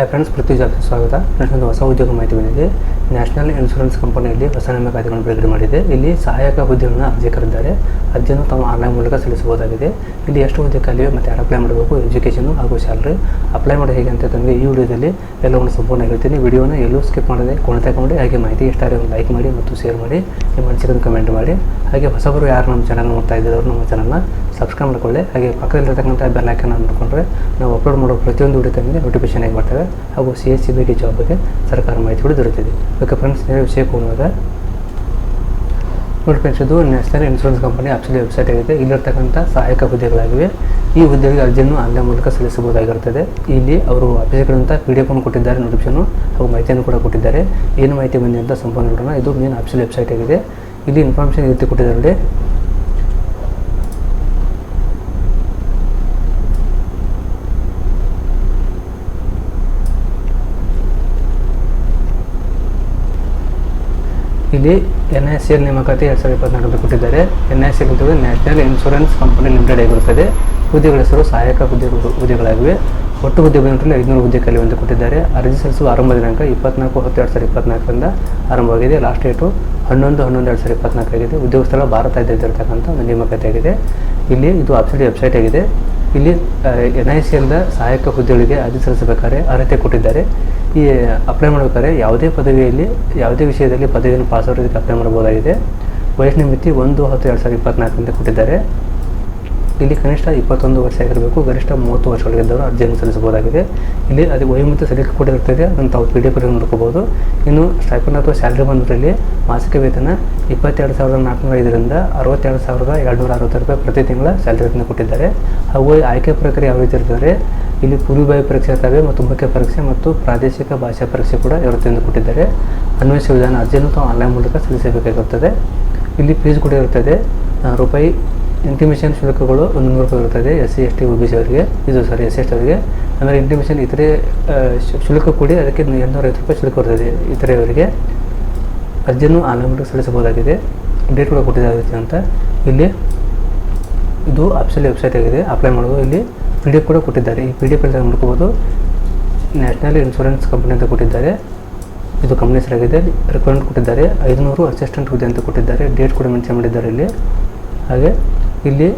Hi friends ಪೃಥ್ವಿ ಜಾಬ್ಗೆ ಸ್ವಾಗತ. Friends ಒಂದು ಹೊಸ ಉದ್ಯೋಗ ಮಾಹಿತಿ ಬಂದಿದೆ. ನ್ಯಾಷನಲ್ ಇನ್ಶೂರೆನ್ಸ್ ಕಂಪನಿಯಲ್ಲಿ ಹೊಸ ನೇಮಕಾತಿಗಳನ್ನು ಬಿಡುಗಡೆ ಮಾಡಿದೆ. ಇಲ್ಲಿ ಸಹಾಯಕ ಹುದ್ದೆಗಳನ್ನು ಅರ್ಜಿ ಕರೆದಿದ್ದಾರೆ ಅರ್ಜಿಯನ್ನು ತಮ್ಮ ಆನ್ಲೈನ್ ಮೂಲಕ ಸಲ್ಲಿಸಬಹುದಾಗಿದೆ. ಇಲ್ಲಿ ಎಷ್ಟು ಹುದ್ದೆ ಖಾಲಿವೆ ಮತ್ತು ಯಾರು ಅಪ್ಲೈ ಮಾಡಬೇಕು ಎಜುಕೇಷನು ಹಾಗೂ ಸ್ಯಾಲ್ರಿ ಅಪ್ಲೈ ಮಾಡೋದು ಹೇಗೆ ಅಂತ ತಂದರೆ ಈ ವಿಡಿಯೋದಲ್ಲಿ ಎಲ್ಲವನ್ನು ಸಂಪೂರ್ಣ ಹೇಳ್ತೀನಿ. ವಿಡಿಯೋನ ಎಲ್ಲೂ ಸ್ಕಿಪ್ ಮಾಡದೆ ಕೊನೆ ತಗೊಂಡು ಹಾಗೆ ಮಾಹಿತಿ ಇಷ್ಟ ಆದರೆ ಒಂದು ಲೈಕ್ ಮಾಡಿ ಮತ್ತು ಶೇರ್ ಮಾಡಿ. ನಿಮ್ಮ ಅನಿಸಿಕೆಯನ್ನು ಕಮೆಂಟ್ ಮಾಡಿ. ಹಾಗೆ ಹೊಸಬರು ಯಾರು ನಮ್ಮ ಚಾನಲ್ ನೋಡ್ತಾ ಇದ್ದವರು ನಮ್ಮ ಚಾನಲ್ನ ಸಬ್ಸ್ಕ್ರೈಬ್ ಮಾಡಿಕೊಳ್ಳಿ. ಹಾಗೆ ಪಕ್ಕದಲ್ಲಿರ್ತಕ್ಕಂಥ ಬೆಲ್ ನೋಡಿಕೊಂಡ್ರೆ ನಾವು ಅಪ್ಲೋಡ್ ಮಾಡೋ ಪ್ರತಿಯೊಂದು ವಿಡಿಯೋ ತಂದರೆ ನೋಟಿಫಿಕೇಶನ್ ಆಗಿ ಬರ್ತವೆ. ಹಾಗೂ C S C B T job ಬಗ್ಗೆ ಸರ್ಕಾರ ಮಾಹಿತಿಗಳು ದೊರೆತಿದೆ. ಓಕೆ ಫ್ರೆಂಡ್ಸ್ ನೇರ ವಿಷಯಕ್ಕೆ ಹೋಗುವಾಗ ನೋಡಿ ಫ್ರೆಂಡ್ಸ್, ಇದು national insurance company actually website ಆಗಿದೆ. ಇಲ್ಲಿರ್ತಕ್ಕಂಥ ಸಹಾಯಕ ಹುದ್ದೆಗಳಾಗಿವೆ. ಈ ಹುದ್ದೆಗೆ ಅರ್ಜಿಯನ್ನು ಆನ್ಲೈನ್ ಮೂಲಕ ಸಲ್ಲಿಸಬಹುದಾಗಿರುತ್ತದೆ. ಇಲ್ಲಿ ಅವರು ಅಭ್ಯರ್ಥಿಗಳಂತ ಪಿ ಡಿ ಎಫ್ ಅನ್ನು ಕೊಟ್ಟಿದ್ದಾರೆ ನೋಟಿಫಿಕೇಶನ್ ಹಾಗೂ ಮಾಹಿತಿಯನ್ನು ಕೂಡ ಕೊಟ್ಟಿದ್ದಾರೆ. ಏನು ಮಾಹಿತಿ ಬಂದಿದೆ ಅಂತ ಸಂಪೂರ್ಣ ಇದು ಮೇನ್ ಆಫೀಸಿಯಲ್ ವೆಬ್ಸೈಟ್ ಆಗಿದೆ. ಇಲ್ಲಿ ಇನ್ಫಾರ್ಮೇಷನ್ ರೀತಿ ಕೊಟ್ಟಿದ್ದಾರೆ ಇಲ್ಲಿ ಎನ್ ಐ ಸಿ ಎಲ್ ನೇಮಕಾತಿ ಎರಡು ಸಾವಿರದ ಇಪ್ಪತ್ನಾಲ್ಕು ಅಂತ ಕೊಟ್ಟಿದ್ದಾರೆ. N I C L national insurance company limited ಆಗಿರುತ್ತದೆ. ಹುದ್ದೆಗಳ ಹೆಸರು ಸಹಾಯಕ ಹುದ್ದೆ ಹುದ್ದೆಗಳಾಗಿವೆ ಒಟ್ಟು ಹುದ್ದೆ ಬಂದಿರಲಿ ಐದುನೂರು ಹುದ್ದೆ ಕಲಿವೆ ಅಂತ ಕೊಟ್ಟಿದ್ದಾರೆ. ಅರ್ಜಿ ಸಲ್ಲಿಸುವ ಆರಂಭ ದಿನಾಂಕ ಇಪ್ಪತ್ನಾಲ್ಕು ಹತ್ತು ಎರಡು ಸಾವಿರದ ಇಪ್ಪತ್ನಾಲ್ಕರಿಂದ ಆರಂಭವಾಗಿದೆ. ಲಾಸ್ಟ್ ಡೇಟು ಹನ್ನೊಂದು ಹನ್ನೊಂದು ಎರಡು ಸಾವಿರದ ಇಪ್ಪತ್ನಾಲ್ಕು ಆಗಿದೆ. ಉದ್ಯೋಗ ಸ್ಥಳ ಭಾರತ ಇರತಕ್ಕಂಥ ಒಂದು ನೇಮಕಾತಿ ಆಗಿದೆ. ಇಲ್ಲಿ ಇದು ಅಬ್ಸೈಡ್ ವೆಬ್ಸೈಟ್ ಆಗಿದೆ. ಇಲ್ಲಿ ಎನ್ ಐ ಸಿ ಎಲ್ದ ಸಹಾಯಕ ಹುದ್ದೆಗಳಿಗೆ ಅರ್ಜಿ ಸಲ್ಲಿಸಬೇಕಾದ್ರೆ ಅರ್ಹತೆ ಕೊಟ್ಟಿದ್ದಾರೆ. ಈ ಅಪ್ಲೈ ಮಾಡಬೇಕಾದ್ರೆ ಯಾವುದೇ ಪದವಿಯಲ್ಲಿ, ಯಾವುದೇ ವಿಷಯದಲ್ಲಿ ಪದವಿಯನ್ನು ಪಾಸ್ ಆಗೋದಕ್ಕೆ ಅಪ್ಲೈ ಮಾಡಬಹುದಾಗಿದೆ. ವಯಸ್ಸಿನ ಮಿತಿ ಒಂದು, ಹತ್ತು, ಎರಡು ಸಾವಿರದ ಇಪ್ಪತ್ನಾಲ್ಕರಿಂದ ಕೊಟ್ಟಿದ್ದಾರೆ. ಇಲ್ಲಿ ಕನಿಷ್ಠ ಇಪ್ಪತ್ತೊಂದು ವರ್ಷ ಆಗಿರಬೇಕು, ಗರಿಷ್ಠ ಮೂವತ್ತು ವರ್ಷಗಳಿದ್ದವರು ಅರ್ಜಿಯನ್ನು ಸಲ್ಲಿಸಬಹುದಾಗಿದೆ. ಇಲ್ಲಿ ಅದು ವಯೋಮಿತಿ ಸಲಿಕೆ ಕೊಟ್ಟಿರ್ತದೆ ಅದನ್ನು ತಾವು ಪಿ ಡಿ ಎಫ್ ನೋಡ್ಕೋಬೋದು ಇನ್ನು ಸ್ಟೈಪನ್ ಅಥವಾ ಸ್ಯಾಲ್ರಿ ಬಂದರಲ್ಲಿ ಮಾಸಿಕ ವೇತನ ಇಪ್ಪತ್ತೆರಡು ಸಾವಿರದ ನಾಲ್ಕುನೂರ ಐದರಿಂದ ಅರವತ್ತೆರಡು ಸಾವಿರದ ಎರಡುನೂರ ಅರವತ್ತು ರೂಪಾಯಿ ಪ್ರತಿ ತಿಂಗಳ ಸ್ಯಾಲ್ರಿಯನ್ನು ಕೊಟ್ಟಿದ್ದಾರೆ. ಹಾಗೂ ಆಯ್ಕೆ ಪ್ರಕ್ರಿಯೆ ಯಾವ ರೀತಿ ಇರ್ತದೆ, ಇಲ್ಲಿ ಪೂರ್ವಭಾವಿ ಪರೀಕ್ಷೆ ಇರ್ತವೆ ಮತ್ತು ಮುಖ್ಯ ಪರೀಕ್ಷೆ ಮತ್ತು ಪ್ರಾದೇಶಿಕ ಭಾಷಾ ಪರೀಕ್ಷೆ ಕೂಡ ಇರುತ್ತೆ ಎಂದು ಕೊಟ್ಟಿದ್ದಾರೆ. ಅನ್ವಯಿಸುವ ವಿಧಾನ ಅರ್ಜಿಯನ್ನು ತಾವು ಆನ್ಲೈನ್ ಮೂಲಕ ಸಲ್ಲಿಸಬೇಕಾಗುತ್ತದೆ. ಇಲ್ಲಿ ಫೀಸ್ ಕೂಡ ಇರುತ್ತದೆ ರೂಪಾಯಿ ಇಂಟಿಮೇಷನ್ ಶುಲ್ಕಗಳು ಒಂದು ನೂರು ರೂಪಾಯಿ ಇರುತ್ತದೆ S C S T O B C ಅವರಿಗೆ, ಇದು sorry S C S T ಅವರಿಗೆ. ಆಮೇಲೆ ಇಂಟಿಮೇಷನ್ ಇತರೆ ಶುಲ್ಕ ಕೂಡಿ ಅದಕ್ಕೆ ಎಂಟುನೂರೈವತ್ತು ರೂಪಾಯಿ ಶುಲ್ಕ ಬರ್ತದೆ ಇತರೆ ಅವರಿಗೆ. ಅರ್ಜಿಯನ್ನು ಆನ್ಲೈನ್ ಸಲ್ಲಿಸಬಹುದಾಗಿದೆ. ಡೇಟ್ ಕೂಡ ಕೊಟ್ಟಿದ್ದಾರೆ ಅಂತ. ಇಲ್ಲಿ ಇದು ಆಫೀಸಲ್ಲಿ ವೆಬ್ಸೈಟ್ ಆಗಿದೆ ಅಪ್ಲೈ ಮಾಡೋದು ಇಲ್ಲಿ ಪಿ ಡಿ ಎಫ್ ಕೂಡ ಕೊಟ್ಟಿದ್ದಾರೆ. ಈ ಪಿ ಡಿ ಎಫ್ ಅಲ್ಲಿ ನೋಡ್ಕೋಬೋದು. ನ್ಯಾಷನಲ್ ಇನ್ಶೂರೆನ್ಸ್ ಕಂಪನಿ ಅಂತ ಕೊಟ್ಟಿದ್ದಾರೆ. ಇದು ಕಂಪ್ನಿ ಹೆಸರಾಗಿದೆ. ರಿಕ್ವೈರ್ಮೆಂಟ್ ಕೊಟ್ಟಿದ್ದಾರೆ. ಐದುನೂರು ಅಸಿಸ್ಟೆಂಟ್ ಹುದ್ದೆ ಅಂತ ಕೊಟ್ಟಿದ್ದಾರೆ. ಡೇಟ್ ಕೂಡ ಮೆನ್ಷನ್ ಮಾಡಿದ್ದಾರೆ ಇಲ್ಲಿ. ಹಾಗೆ ಇಲ್ಲಿ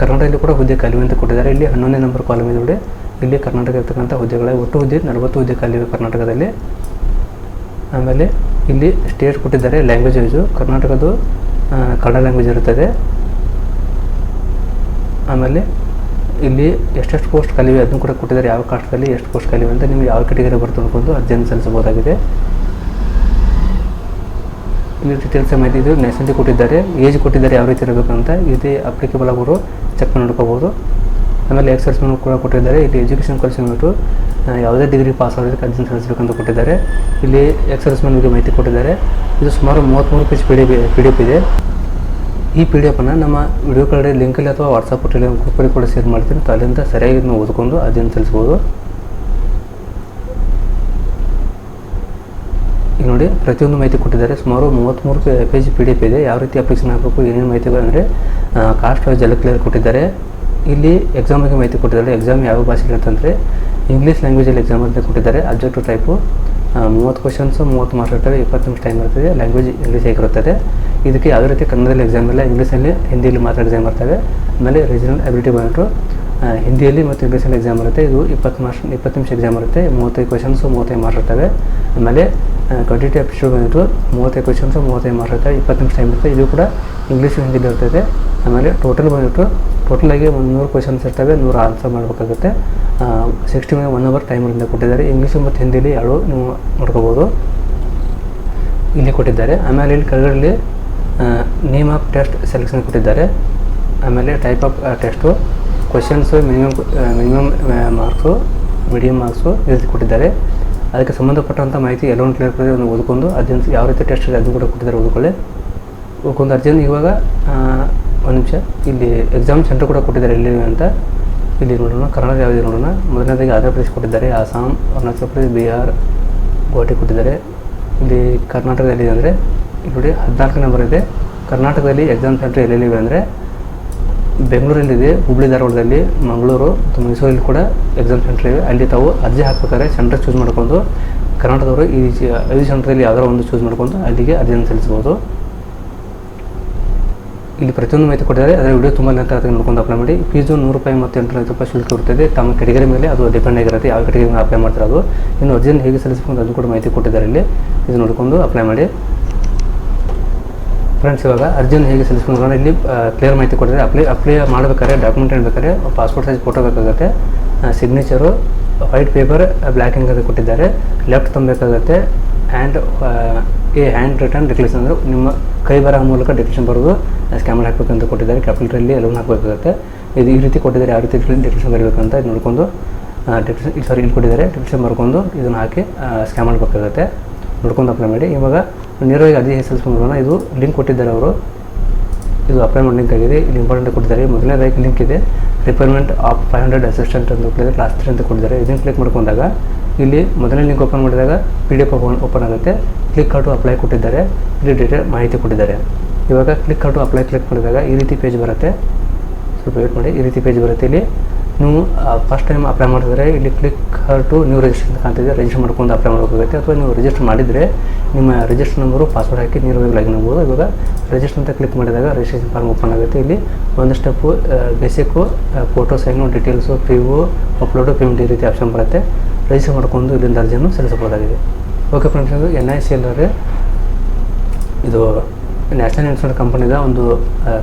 ಕರ್ನಾಟಕದಲ್ಲಿ ಕೂಡ ಹುದ್ದೆ ಖಾಲಿ ಅಂತ ಕೊಟ್ಟಿದ್ದಾರೆ. ಇಲ್ಲಿ ಹನ್ನೊಂದನೇ ನಂಬರ್ ಕಾಲಮ್ ಇದೆ ಇಲ್ಲಿ ಕರ್ನಾಟಕ ಇರ್ತಕ್ಕಂಥ ಹುದ್ದೆಗಳ ಒಟ್ಟು ಹುದ್ದೆ, ನಲವತ್ತು ಹುದ್ದೆ ಖಾಲಿ ಇವೆ ಕರ್ನಾಟಕದಲ್ಲಿ. ಆಮೇಲೆ ಇಲ್ಲಿ ಸ್ಟೇಟ್ ಕೊಟ್ಟಿದ್ದಾರೆ ಲ್ಯಾಂಗ್ವೇಜ್ ವೈಸು ಕರ್ನಾಟಕದ್ದು ಕನ್ನಡ ಲ್ಯಾಂಗ್ವೇಜ್ ಇರುತ್ತದೆ. ಆಮೇಲೆ ಇಲ್ಲಿ ಎಷ್ಟೆಷ್ಟು ಪೋಸ್ಟ್ ಕಲಿವೆ ಅದನ್ನು ಕೂಡ ಕೊಟ್ಟಿದ್ದಾರೆ. ಯಾವ ಕಾಸ್ಟ್ದಲ್ಲಿ ಎಷ್ಟು ಪೋಸ್ಟ್ ಕಲಿವೆ ಅಂತ ನಿಮಗೆ ಯಾವ ಕೆಟಗರಿ ಬರ್ತದೆ ಅಂತ ಅರ್ಜಿಯನ್ನು ಸಲ್ಲಿಸಬಹುದಾಗಿದೆ. ಇಲ್ಲಿ ಡೀಟೇಲ್ಸ್ ಮಾಹಿತಿ ಇದು ನ್ಯಾಷನಾಲಿಟಿ ಕೊಟ್ಟಿದ್ದಾರೆ, ಏಜ್ ಕೊಟ್ಟಿದ್ದಾರೆ ಯಾವ ರೀತಿ ಇರಬೇಕು ಅಂತ ಇದು ಅಪ್ಲಿಕೇಬಲ್ ಆಗೋರು ಚೆಕ್ ನೋಡ್ಕೋಬೋದು. ಆಮೇಲೆ ಎಕ್ಸರ್ಸ್ ಕೂಡ ಕೊಟ್ಟಿದ್ದಾರೆ, ಇಲ್ಲಿ ಎಜುಕೇಷನ್ ಕ್ವಾಲಿಫಿಕೇಷನ್ ಯಾವುದೇ ಡಿಗ್ರಿ ಪಾಸ್ ಆಗೋದಕ್ಕೆ ಅರ್ಜಿ ಸಲ್ಲಿಸಬೇಕಂತ ಕೊಟ್ಟಿದ್ದಾರೆ. ಇಲ್ಲಿ ಎಕ್ಸರ್ಸ್ ಬಗ್ಗೆ ಮಾಹಿತಿ ಕೊಟ್ಟಿದ್ದಾರೆ. ಇದು ಸುಮಾರು ಮೂವತ್ತ್ಮೂರು page P D P D F ಇದೆ. ಈ ಪಿ ಡಿ ಎಫನ್ನು ನಮ್ಮ ವಿಡಿಯೋ ಕಡೆ ಲಿಂಕಲ್ಲಿ ಅಥವಾ ವಾಟ್ಸಪ್ ಟೆಲಿಗ್ರಾಮ್ ಗ್ರೂಪಲ್ಲಿ ಕೂಡ ಶೇರ್ ಮಾಡ್ತೀನಿ. ಅಲ್ಲಿಂದ ಸರಿಯಾಗಿ ನಾವು ಓದ್ಕೊಂಡು ಅದನ್ನು ಸಲ್ಲಿಸ್ಬೋದು. ನೋಡಿ ಪ್ರತಿಯೊಂದು ಮಾಹಿತಿ ಕೊಟ್ಟಿದ್ದಾರೆ. ಸುಮಾರು ಮೂವತ್ತ್ಮೂರು ಪೇಜ್ ಪಿ ಡಿ ಎಫ್ ಇದೆ. ಯಾವ ರೀತಿ ಅಪ್ಲಿಕೇಶನ್ ಹಾಕಬೇಕು ಏನೇನು ಮಾಹಿತಿಗಳು ಅಂದರೆ ಕಾಸ್ಟ್ ವೈಸ್ ಎಲ್ಲ ಕ್ಲಿಯರ್ ಕೊಟ್ಟಿದ್ದಾರೆ. ಇಲ್ಲಿ ಎಕ್ಸಾಮ್ ಬಗ್ಗೆ ಮಾಹಿತಿ ಕೊಟ್ಟಿದ್ದಾರೆ. ಎಕ್ಸಾಮ್ ಯಾವ ಭಾಷೆಗೆ ಅಂತಂದರೆ ಇಂಗ್ಲೀಷ್ ಲ್ಯಾಂಗ್ವೇಜಲ್ಲಿ ಎಕ್ಸಾಮ್ ಅಂತ ಕೊಟ್ಟಿದ್ದಾರೆ. ಅಬ್ಜೆಕ್ಟಿವ್ ಟೈಪು ಮೂವತ್ತು ಕ್ವಶನ್ಸು ಮೂವತ್ತು ಮಾರ್ಕ್ಸ್ ಇರ್ತವೆ. ಇಪ್ಪತ್ತು ನಿಮಿಷ ಟೈಮ್ ಇರ್ತದೆ ಲ್ಯಾಂಗ್ವೇಜ್ ಇಂಗ್ಲೀಷ್ ಆಗಿರುತ್ತದೆ ಇದಕ್ಕೆ ಯಾವುದೇ ರೀತಿ ಕನ್ನಡದಲ್ಲಿ ಎಕ್ಸಾಮ್ ಇಲ್ಲ. ಇಂಗ್ಲೀಷಲ್ಲಿ ಹಿಂದಿಯಲ್ಲಿ ಮಾತ್ರ ಎಕ್ಸಾಮ್ ಬರ್ತವೆ ಆಮೇಲೆ ರೀಜನಲ್ ಅಬಿಲಿಟಿ ಆ, ಹಿಂದಿಯಲ್ಲಿ ಮತ್ತು ಇಂಗ್ಲೀಷಲ್ಲಿ ಎಕ್ಸಾಮ್ ಇರುತ್ತೆ ಇದು ಇಪ್ಪತ್ತು ಮಾರ್ಕ್ಸ್ ಇಪ್ಪತ್ತು ನಿಮಿಷ ಎಕ್ಸಾಮ್ ಇರುತ್ತೆ ಮೂವತ್ತೈದು ಕ್ವಶನ್ಸು ಮೂವತ್ತೈದು ಮಾರ್ಕ್ಸ್ ಇರ್ತವೆ. ಆಮೇಲೆ ಕ್ವಾಂಟಿಟಿ ಶೂ ಬಂದಿದ್ದು ಮೂವತ್ತೈದು ಕ್ವಶನ್ಸು ಮೂವತ್ತೈದು ಮಾರ್ಕ್ಸ್ ಇರ್ತವೆ. ಇಪ್ಪತ್ತು ನಿಮಿಷ ಟೈಮ್ ಇರುತ್ತೆ ಇದು ಕೂಡ ಇಂಗ್ಲೀಷು ಹಿಂದಿಲಿ ಇರ್ತೈತೆ ಆಮೇಲೆ ಟೋಟಲ್ ಬಂದ್ಬಿಟ್ಟು ಟೋಟಲಾಗಿ ಒಂದು ನೂರು ಕ್ವಶನ್ಸ್ ಇರ್ತವೆ. ನೂರು ಆನ್ಸರ್ ಮಾಡಬೇಕಾಗುತ್ತೆ. ಸಿಕ್ಸ್ಟಿ ಒನ್ ಅವರ್ ಟೈಮಿಂದ ಕೊಟ್ಟಿದ್ದಾರೆ. ಇಂಗ್ಲೀಷು ಮತ್ತು ಹಿಂದಿಲಿ ಎರಡು ನೀವು ನೋಡ್ಕೋಬೋದು. ಇಲ್ಲಿ ಕೊಟ್ಟಿದ್ದಾರೆ. ಆಮೇಲೆ ಇಲ್ಲಿ ಕೆಳಗಡೆ ನೇಮ್ ಆಫ್ ಟೆಸ್ಟ್ ಸೆಲೆಕ್ಷನ್ ಕೊಟ್ಟಿದ್ದಾರೆ. ಆಮೇಲೆ type of test questions minimum minimum marks medium marks ರೀತಿ ಕೊಟ್ಟಿದ್ದಾರೆ ಅದಕ್ಕೆ ಸಂಬಂಧಪಟ್ಟಂಥ ಮಾಹಿತಿ ಎಲ್ಲೊಂದು ಕ್ಲಿಯರ್ ಮಾಡಿ ಒಂದು ಓದ್ಕೊಂಡು ಅದನ್ನು ಯಾವ ರೀತಿ ಟೆಸ್ಟ್ ಇದೆ ಅದನ್ನು ಕೂಡ ಕೊಟ್ಟಿದ್ದಾರೆ, ಓದ್ಕೊಳ್ಳಿ. ಓದ್ಕೊಂಡು ಅರ್ಜೆಂಟ್ ಇವಾಗ ಒಂದು ನಿಮಿಷ, ಇಲ್ಲಿ ಎಕ್ಸಾಮ್ ಸೆಂಟರ್ ಕೂಡ ಕೊಟ್ಟಿದ್ದಾರೆ, ಎಲ್ಲಿ ಅಂತ. ಇಲ್ಲಿ ನೋಡೋಣ ಕರ್ನಾಟಕ ಯಾವುದಿದೆ ನೋಡೋಣ. ಮೊದಲನೇದಾಗಿ ಆಂಧ್ರ ಪ್ರದೇಶ ಕೊಟ್ಟಿದ್ದಾರೆ, ಅಸ್ಸಾಂ, ಅರುಣಾಚಲ ಪ್ರದೇಶ, ಬಿಹಾರ್, ಗುವಾಹಟಿ ಕೊಟ್ಟಿದ್ದಾರೆ. ಇಲ್ಲಿ ಕರ್ನಾಟಕದಲ್ಲಿ ಅಂದರೆ, ಇಲ್ಲಿ ನೋಡಿ ಹದಿನಾಲ್ಕು ನಂಬರ್ ಇದೆ. ಕರ್ನಾಟಕದಲ್ಲಿ ಎಕ್ಸಾಮ್ ಸೆಂಟರ್ ಎಲ್ಲೆಲ್ಲಿವೆ ಅಂದರೆ ಬೆಂಗಳೂರಲ್ಲಿದೆ, ಹುಬ್ಳಿ ಧಾರವಾಡದಲ್ಲಿ, ಮಂಗಳೂರು, ಮತ್ತು ಮೈಸೂರಲ್ಲಿ ಕೂಡ ಎಕ್ಸಾಮ್ ಸೆಂಟರ್ ಇವೆ. ಅಲ್ಲಿ ತಾವು ಅರ್ಜಿ ಹಾಕ್ಬೇಕಾದ್ರೆ ಸೆಂಟರ್ ಚೂಸ್ ಮಾಡ್ಕೊಂಡು ಕರ್ನಾಟಕದವರು ಈ ಐದು ಸೆಂಟ್ರಲ್ಲಿ ಯಾವ್ದಾರ ಒಂದು ಚೂಸ್ ಮಾಡ್ಕೊಂಡು ಅಲ್ಲಿಗೆ ಅರ್ಜಿಯನ್ನು ಸಲ್ಲಿಸ್ಬೋದು ಇಲ್ಲಿ ಪ್ರತಿಯೊಂದು ಮಾಹಿತಿ ಕೊಟ್ಟಿದ್ದಾರೆ. ಅದರ ವಿಡಿಯೋ ತುಂಬ ನಂತರ ಅದಕ್ಕೆ ನೋಡ್ಕೊಂಡು ಅಪ್ಲೈ ಮಾಡಿ. ಫೀಸು ನೂರು ರೂಪಾಯಿ ಮತ್ತು ಎಂಟುನೂರು ರೂಪಾಯಿ ಶುಲ್ಕ ಇರುತ್ತದೆ. ತಮ್ಮ ಕೆಟಗರಿ ಮೇಲೆ ಅದು ಡಿಪೆಂಡ್ ಆಗಿರುತ್ತೆ. ಯಾವ ಕೆಟಗರಿ ಅಪ್ಲೈ ಮಾಡ್ತಾರೆ ಅದು ಇನ್ನು ಅರ್ಜಿಯನ್ನು ಹೇಗೆ ಸಲ್ಲಿಸಬೇಕು ಅದು ಕೂಡ ಮಾಹಿತಿ ಕೊಟ್ಟಿದ್ದಾರೆ ಇಲ್ಲಿ. ಇದು ನೋಡಿಕೊಂಡು ಅಪ್ಲೈ ಮಾಡಿ. ಫ್ರೆಂಡ್ಸ್ ಇವಾಗ ಅರ್ಜಿಯನ್ನು ಹೇಗೆ ಸಲ್ಲಿಸ್ಕೊಂಡು ಇಲ್ಲಿ ಕ್ಲಿಯರ್ ಮಾಹಿತಿ ಕೊಟ್ಟಿದ್ದಾರೆ. ಅಪ್ಲೈ ಅಪ್ಲೈ ಮಾಡಬೇಕಾದ್ರೆ ಡಾಕ್ಯುಮೆಂಟ್ ಏನು ಬೇಕಾದ್ರೆ ಪಾಸ್ಪೋರ್ಟ್ ಸೈಜ್ ಫೋಟೋ ಬೇಕಾಗುತ್ತೆ signature white paper black ink ಕೊಟ್ಟಿದ್ದಾರೆ. ಲೆಫ್ಟ್ ತುಂಬಬೇಕಾಗುತ್ತೆ and a hand written declaration ಅಂದರೆ ನಿಮ್ಮ ಕೈ ಬರಹ ಮೂಲಕ ಡಿಕ್ಲೇಷನ್ ಬರೋದು ಸ್ಕ್ಯಾಮರ್ ಹಾಕಬೇಕು ಅಂತ ಕೊಟ್ಟಿದ್ದಾರೆ. ಕ್ಯಾಪಿಟಲಲ್ಲಿ ಎಲ್ಲವನ್ನು ಹಾಕಬೇಕಾಗುತ್ತೆ. ಇದು ಈ ರೀತಿ ಕೊಟ್ಟಿದ್ದಾರೆ ಯಾವ ರೀತಿ ಡಿಕ್ಲೇಷನ್ ಬರಬೇಕಂತ ಇದು ನೋಡಿಕೊಂಡು ಡಿಕ್ಲೇಷನ್ ಸಾರಿ ಇಲ್ಲಿ ಕೊಟ್ಟಿದ್ದಾರೆ. ಡಿಕ್ಲೇಷನ್ ಬರ್ಕೊಂಡು ಇದನ್ನು ಹಾಕಿ ಸ್ಕ್ಯಾಮ್ ಮಾಡಬೇಕಾಗುತ್ತೆ ನೋಡ್ಕೊಂಡು ಅಪ್ಲೈ ಮಾಡಿ. ಇವಾಗ ನೇರವಾಗಿ ಅರ್ಜಿ ಮೂಲಕ ಇದು ಲಿಂಕ್ ಕೊಟ್ಟಿದ್ದಾರೆ ಅವರು. ಇದು ಅಪ್ಲೈ ಮಾಡಿ ಲಿಂಕ್ ಆಗಿದೆ. ಇಲ್ಲಿ ಇಂಪಾರ್ಟೆಂಟ್ ಕೊಟ್ಟಿದ್ದಾರೆ. ಮೊದಲನೇದಾಗಿ ಲಿಂಕ್ ಇದೆ. Requirement of five hundred assistant ಅಂತ ಕೊಟ್ಟಿದ್ದಾರೆ. ಕ್ಲಾಸ್ ತ್ರೀ ಅಂತ ಕೊಟ್ಟಿದ್ದಾರೆ. ಇದನ್ನು ಕ್ಲಿಕ್ ಮಾಡ್ಕೊಂಡಾಗ ಇಲ್ಲಿ ಮೊದಲನೇ ಲಿಂಕ್ ಓಪನ್ ಮಾಡಿದಾಗ P D F open open ಆಗುತ್ತೆ ಕ್ಲಿಕ್ ಟು ಅಪ್ಲೈ ಕೊಟ್ಟಿದ್ದಾರೆ. ಇಲ್ಲಿ ಡೀಟೇಲ್ ಮಾಹಿತಿ ಕೊಟ್ಟಿದ್ದಾರೆ. ಇವಾಗ ಕ್ಲಿಕ್ ಟು ಅಪ್ಲೈ ಕ್ಲಿಕ್ ಮಾಡಿದಾಗ ಈ ರೀತಿ ಪೇಜ್ ಬರುತ್ತೆ. ಸ್ವಲ್ಪ ವೇಟ್ ಮಾಡಿ. ಈ ರೀತಿ ಪೇಜ್ ಬರುತ್ತೆ ಇಲ್ಲಿ. ನೀವು ಫಸ್ಟ್ ಟೈಮ್ ಅಪ್ಲೈ ಮಾಡಿದ್ರೆ ಇಲ್ಲಿ ಕ್ಲಿಕ್ ಟು ನೀವು ರಿಜಿಸ್ಟರ್ ಅಂತ ಕಾಣ್ತಿದೆ. ರಿಜಿಸ್ಟರ್ ಮಾಡ್ಕೊಂಡು ಅಪ್ಲೈ ಮಾಡಬೇಕಾಗುತ್ತೆ. ಅಥವಾ ನೀವು ರಿಜಿಸ್ಟರ್ ಮಾಡಿದರೆ ನಿಮ್ಮ ರಿಜಿಸ್ಟರ್ ನಂಬರು ಪಾಸ್ವರ್ಡ್ ಹಾಕಿ ನೇರವಾಗಿ ಲಾಗಿನ್ ಆಗ್ಬೋದು. ಇವಾಗ ರಿಜಿಸ್ಟರ್ ಅಂತ ಕ್ಲಿಕ್ ಮಾಡಿದಾಗ ರಿಜಿಸ್ಟ್ರೇಷನ್ ಫಾರ್ಮ್ ಓಪನ್ ಆಗುತ್ತೆ. ಇಲ್ಲಿ ಒಂದು step basic photo sign details preview upload payment ಈ ರೀತಿ ಆಪ್ಷನ್ ಬರುತ್ತೆ. ರಿಜಿಸ್ಟರ್ ಮಾಡ್ಕೊಂಡು ಇಲ್ಲಿಂದ ಅರ್ಜಿಯನ್ನು ಸಲ್ಲಿಸಬಹುದಾಗಿದೆ. Okay friends N I C ಎಲ್ಲರೇ ಇದು ನ್ಯಾಷನಲ್ ಇನ್ಶೂರೆನ್ಸ್ ಕಂಪನಿದ ಒಂದು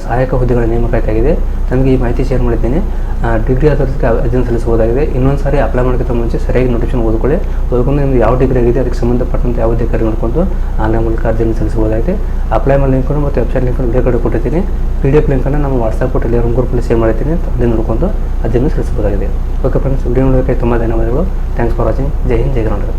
ಸಹಾಯಕ ಹುದ್ದೆಗಳ ನೇಮಕಾತಿ ಆಗಿದೆ ನಮಗೆ ಈ ಮಾಹಿತಿ ಶೇರ್ ಮಾಡಿದ್ದೇನೆ. ಡಿಗ್ರಿ ಆಧಾರಿತ ಅರ್ಜಿಯನ್ನು ಸಲ್ಲಿಸಬಹುದಾಗಿದೆ. ಇನ್ನೊಂದು ಸಾರಿ ಅಪ್ಲೈ ಮಾಡೋಕ್ಕಿಂತ ಮುಂಚೆ ಸರಿಯಾಗಿ ನೋಟಿಫಿಕೇಶನ್ ಓದ್ಕೊಳ್ಳಿ. ಓದ್ಕೊಂಡು ನಿಮ್ದು ಯಾವ ಡಿಗ್ರಿ ಆಗಿದೆ, ಅದಕ್ಕೆ ಸಂಬಂಧಪಟ್ಟಂತೆ ಯಾವ ಅಧಿಕಾರಿ ನೋಡಿಕೊಂಡು ಆನ್ಲೈನ್ ಮೂಲಕ ಅರ್ಜಿಯನ್ನು ಸಲ್ಲಿಸಬಹುದಾಗಿದೆ. ಅಪ್ಲೈ ಮಾಡಿ ಲಿಂಕನ್ನು ಮತ್ತು ವೆಬ್ಸೈಟ್ ಲಿಂಕನ್ನು ಬೇರೆ ಕಡೆ ಕೊಟ್ಟಿದ್ದೀನಿ ಪಿ ಡಿ ಎಫ್ ಲಿಂಕನ್ನು ನಮ್ಮ ವಾಟ್ಸಪ್ ಟೆಲಿಗ್ರಾಮ್ ಗ್ರೂಪಲ್ಲಿ ಶೇರ್ ಮಾಡ್ತೀನಿ ಅದನ್ನು ನೋಡಿಕೊಂಡು ಅರ್ಜಿಯನ್ನು ಸಲ್ಲಿಸಬಹುದಾಗಿದೆ. ಓಕೆ ಫ್ರೆಂಡ್ಸ್ ವಿಡಿಯೋ ನೋಡೋದಕ್ಕೆ ತುಂಬ ಧನ್ಯವಾದಗಳು. ಥ್ಯಾಂಕ್ಸ್ ಫಾರ್ ವಾಚಿಂಗ್ ಜೈ ಹಿಂದ್, ಜೈ ಕರ್ನಾಟಕ.